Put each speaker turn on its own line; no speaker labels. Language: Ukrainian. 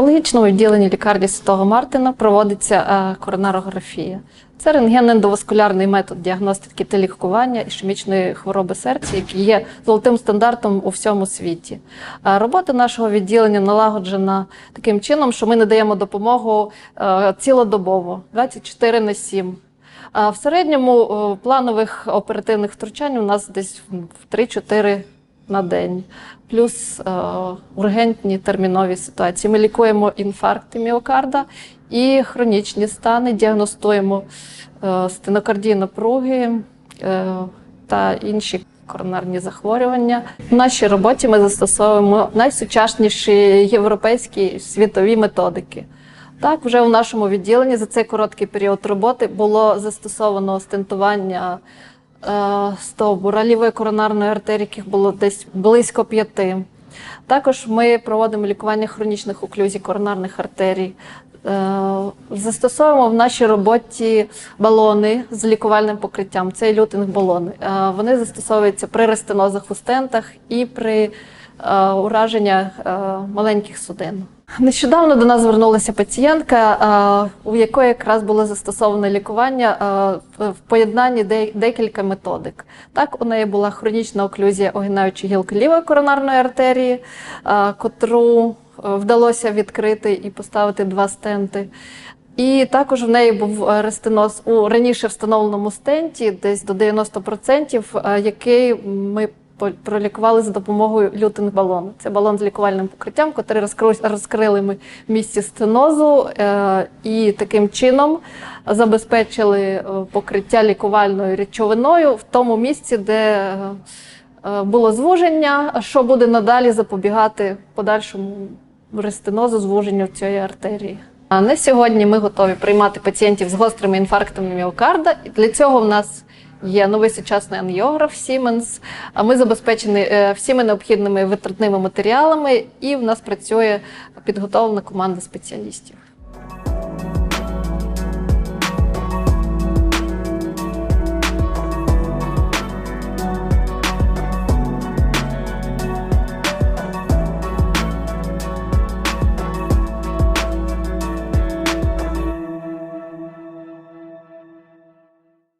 кардіологічному відділенні лікарні Святого Мартина проводиться е, коронарографія. Це рентгенно-ендоваскулярний метод діагностики та лікування ішемічної хвороби серця, який є золотим стандартом у всьому світі. Е, Робота нашого відділення налагоджена таким чином, що ми надаємо допомогу е, цілодобово 24 на 7. В середньому планових оперативних втручань у нас десь в 3-4 на день, плюс е, ургентні термінові ситуації. Ми лікуємо інфаркти міокарда і хронічні стани, діагностуємо е, стенокардії напруги е, та інші коронарні захворювання. В нашій роботі ми застосовуємо найсучасніші європейські світові методики. Так, вже у нашому відділенні за цей короткий період роботи було застосовано стентування стовбура лівої коронарної артерії, яких було десь близько п'яти. Також ми проводимо лікування хронічних оклюзій коронарних артерій. Е, Застосовуємо в нашій роботі балони з лікувальним покриттям. Це лютинг-балони. Е, Вони застосовуються при рестенозах у стентах і при е, ураженнях е, маленьких судин. Нещодавно до нас звернулася пацієнтка, е, у якої якраз було застосоване лікування е, в поєднанні декілька методик. Так, у неї була хронічна оклюзія огинаючої гілки лівої коронарної артерії, е, котру вдалося відкрити і поставити два стенти. І також в неї був рестеноз у раніше встановленому стенті, десь до 90%, е, який ми пролікували за допомогою лютинг-балону. Це балон з лікувальним покриттям, який розкрили, ми місці стенозу е, і таким чином забезпечили е, покриття лікувальною речовиною в тому місці, де е, було звуження, що буде надалі запобігати подальшому рестенозу, звуженню цієї артерії. А на сьогодні ми готові приймати пацієнтів з гострими інфарктами міокарда. Для цього в нас є новий сучасний ангіограф Siemens. А Ми забезпечені е, всіми необхідними витратними матеріалами, і в нас працює підготовлена команда спеціалістів.